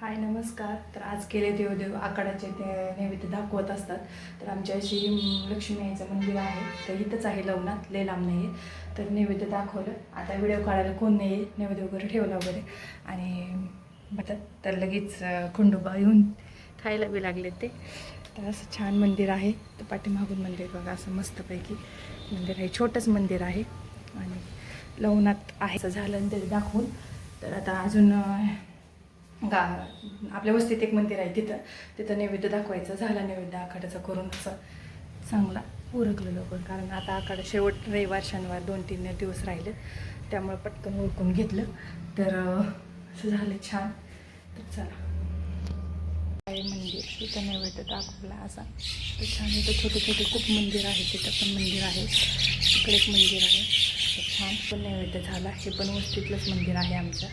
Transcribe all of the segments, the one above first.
हाय नमस्कार. तर आज केले देवदेव आखाड्याचे ते नैवेद्य दाखवत असतात. तर आमच्या अशी लक्ष्मी आईचं मंदिर आहे. तर इथंच आहे लवणात लय लांब नाही आहे तर नैवेद्य दाखवलं. आता व्हिडिओ काढायला कोण नाही आहे नैवेद्य वगैरे ठेवला वगैरे. आणि तर लगेच खंडोबा येऊन खायला बी लागले ते. तर असं छान मंदिर आहे. तर पाठीमागून मंदिर बघा असं मस्तपैकी मंदिर आहे. छोटंच मंदिर आहे. आणि लवणात आहे. असं झालं आणि ते दाखवून. तर आता अजून गा आपल्या वस्तीत एक मंदिर आहे तिथं. तिथं नैवेद्य दाखवायचं झाला नैवेद्य आखाड्याचा करून असं चांगला उरकलं लवकर. कारण आता आखाडा शेवट रविवार शनिवार दोन तीन दिवस राहिले. त्यामुळे पटकन उरकून घेतलं. तर असं झालं छान. तर चला. मंदिर? तिथं नैवेद्य दाखवला असा. तर छान इथं छोटे छोटे खूप मंदिर आहे तिथं पण मंदिर आहे. तिकडे एक मंदिर आहे. छान. पण नैवेद्य झाला. हे पण वस्तीतलंच मंदिर आहे आमच्या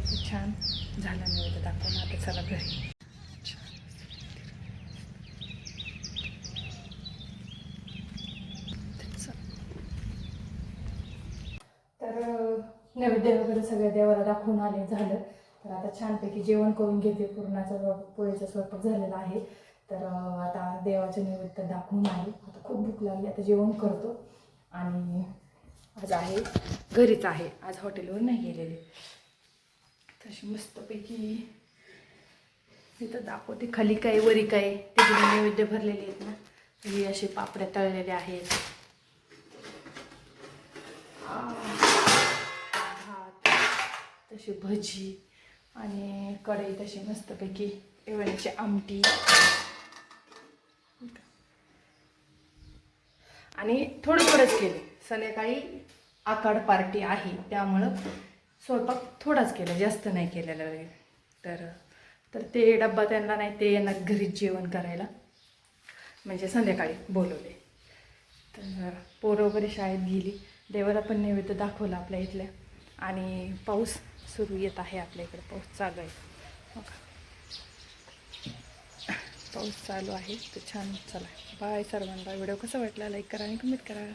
खूप छान झालं नैवेद्य दाखवून आता चला घरी तर तर नैवेद्य वगैरे सगळ्या देवाला दाखवून आले झालं. तर आता छानपैकी जेवण करून घेते. पूर्णाचा पोळीचा स्वयंपाक झालेला आहे. तर आता देवाचं नैवेद्य दाखवून आले. आता खूप भूक लागली. आता जेवण करतो. आणि आज आहे घरीच आहे. आज हॉटेलवर नाही गेलेले. तशी मस्तपैकी इथं दाखवते. खाली काय वरी काय तिकडे नैवेद्य भरलेले आहेत ना ही असे पापड्या तळलेल्या आहेत. भात तशी भजी आणि कढई तशी मस्तपैकी एवढ्याची आमटी. आणि थोडं थोडंच केले. संध्याकाळी आकाड पार्टी आहे त्यामुळं स्वयंपाक थोडाच केला जास्त नाही केलेला वगैरे तर तर ते डब्बा त्यांना नाही ते येणार घरीच जेवण करायला. म्हणजे संध्याकाळी बोलवले. तर पोरं वगैरे शाळेत गेली. देवाला पण नैवेद्य दाखवलं आपल्या इथल्या. आणि पाऊस सुरू येत आहे आपल्या इकडे. पाऊस चालू आहे. हो पाऊस चालू आहे. तर छान चला बाय सर्वांना. व्हिडिओ कसा वाटला? लाईक करा आणि कमेंट करा.